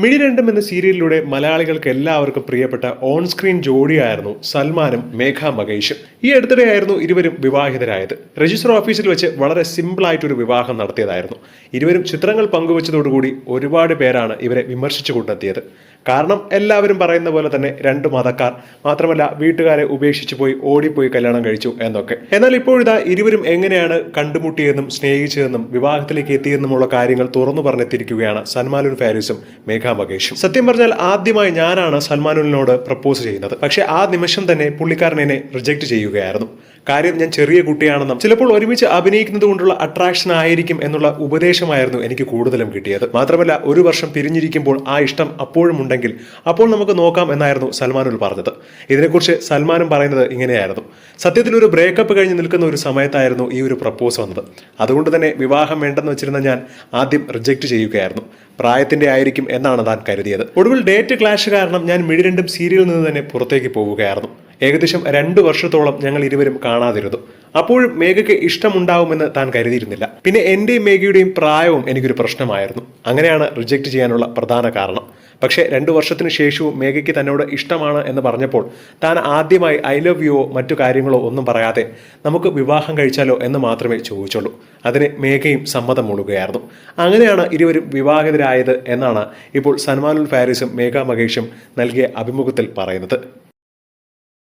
മിഴി രണ്ടും എന്ന സീരിയലിലൂടെ മലയാളികൾക്ക് എല്ലാവർക്കും പ്രിയപ്പെട്ട ഓൺ സ്ക്രീൻ ജോഡിയായിരുന്നു സൽമാനും മേഘ മകേഷും. ഈ അടുത്തിടെയായിരുന്നു ഇരുവരും വിവാഹിതരായത്. രജിസ്റ്റർ ഓഫീസിൽ വെച്ച് വളരെ സിമ്പിളായിട്ടൊരു വിവാഹം നടത്തിയതായിരുന്നു. ഇരുവരും ചിത്രങ്ങൾ പങ്കുവച്ചതോടുകൂടി ഒരുപാട് പേരാണ് ഇവരെ വിമർശിച്ചു കൊണ്ടെത്തിയത് കാരണം എല്ലാവരും പറയുന്ന പോലെ തന്നെ രണ്ട് മതക്കാർ മാത്രമല്ല വീട്ടുകാരെ ഉപേക്ഷിച്ചു പോയി ഓടിപ്പോയി കല്യാണം കഴിച്ചു എന്നൊക്കെ. എന്നാൽ ഇപ്പോഴിതാ ഇരുവരും എങ്ങനെയാണ് കണ്ടുമുട്ടിയെന്നും സ്നേഹിച്ചതെന്നും വിവാഹത്തിലേക്ക് എത്തിയെന്നുമുള്ള കാര്യങ്ങൾ തുറന്നു പറഞ്ഞെത്തിയിരിക്കുകയാണ് സൽമാനുൽ ഫാരിസും മേഘാ മകേഷും. സത്യം പറഞ്ഞാൽ ആദ്യമായി ഞാനാണ് സൽമാനുലിനോട് പ്രപ്പോസ് ചെയ്യുന്നത്. പക്ഷേ ആ നിമിഷം തന്നെ പുള്ളിക്കാരനെ റിജക്ട് ചെയ്യുകയായിരുന്നു. കാര്യം ഞാൻ ചെറിയ കുട്ടിയാണെന്നും ചിലപ്പോൾ ഒരുമിച്ച് അഭിനയിക്കുന്നത് കൊണ്ടുള്ള അട്രാക്ഷൻ ആയിരിക്കും എന്നുള്ള ഉപദേശമായിരുന്നു എനിക്ക് കൂടുതലും കിട്ടിയത്. മാത്രമല്ല ഒരു വർഷം പിരിഞ്ഞിരിക്കുമ്പോൾ ആ ഇഷ്ടം അപ്പോഴും ഉണ്ടെങ്കിൽ അപ്പോൾ നമുക്ക് നോക്കാം എന്നായിരുന്നു സൽമാനുൽ പറഞ്ഞത്. ഇതിനെക്കുറിച്ച് സൽമാനും പറയുന്നത് ഇങ്ങനെയായിരുന്നു. സത്യത്തിൽ ഒരു ബ്രേക്കപ്പ് കഴിഞ്ഞ് നിൽക്കുന്ന ഒരു സമയത്തായിരുന്നു ഈ ഒരു പ്രപ്പോസ് വന്നത്. അതുകൊണ്ട് തന്നെ വിവാഹം വേണ്ടെന്ന് വെച്ചിരുന്ന ഞാൻ ആദ്യം റിജക്റ്റ് ചെയ്യുകയായിരുന്നു. പ്രായത്തിന്റെ ആയിരിക്കും എന്നാണ് താൻ കരുതിയത്. ഒടുവിൽ ഡേറ്റ് ക്ലാഷ് കാരണം ഞാൻ മിഴിരണ്ടും സീരിയലിൽ നിന്ന് തന്നെ പുറത്തേക്ക് പോവുകയായിരുന്നു. ഏകദേശം രണ്ട് വർഷത്തോളം ഞങ്ങൾ ഇരുവരും കാണാതിരുന്നു. അപ്പോഴും മേഘയ്ക്ക് ഇഷ്ടമുണ്ടാവുമെന്ന് താൻ കരുതിയിരുന്നില്ല. പിന്നെ എന്റെയും മേഘയുടെയും പ്രായവും എനിക്കൊരു പ്രശ്നമായിരുന്നു. അങ്ങനെയാണ് റിജക്റ്റ് ചെയ്യാനുള്ള പ്രധാന കാരണം. പക്ഷേ രണ്ടു വർഷത്തിന് ശേഷവും മേഘയ്ക്ക് തന്നോട് ഇഷ്ടമാണ് എന്ന് പറഞ്ഞപ്പോൾ താൻ ആദ്യമായി ഐ ലവ് യുവോ മറ്റു കാര്യങ്ങളോ ഒന്നും പറയാതെ നമുക്ക് വിവാഹം കഴിച്ചാലോ എന്ന് മാത്രമേ ചോദിച്ചുള്ളൂ. അതിന് മേഘയും സമ്മതം മൂളുകയായിരുന്നു അങ്ങനെയാണ് ഇരുവരും വിവാഹിതരായത് എന്നാണ് ഇപ്പോൾ സൽമാനുൽ ഫാരിസും മേഘ മഹേഷും നൽകിയ അഭിമുഖത്തിൽ പറയുന്നത്.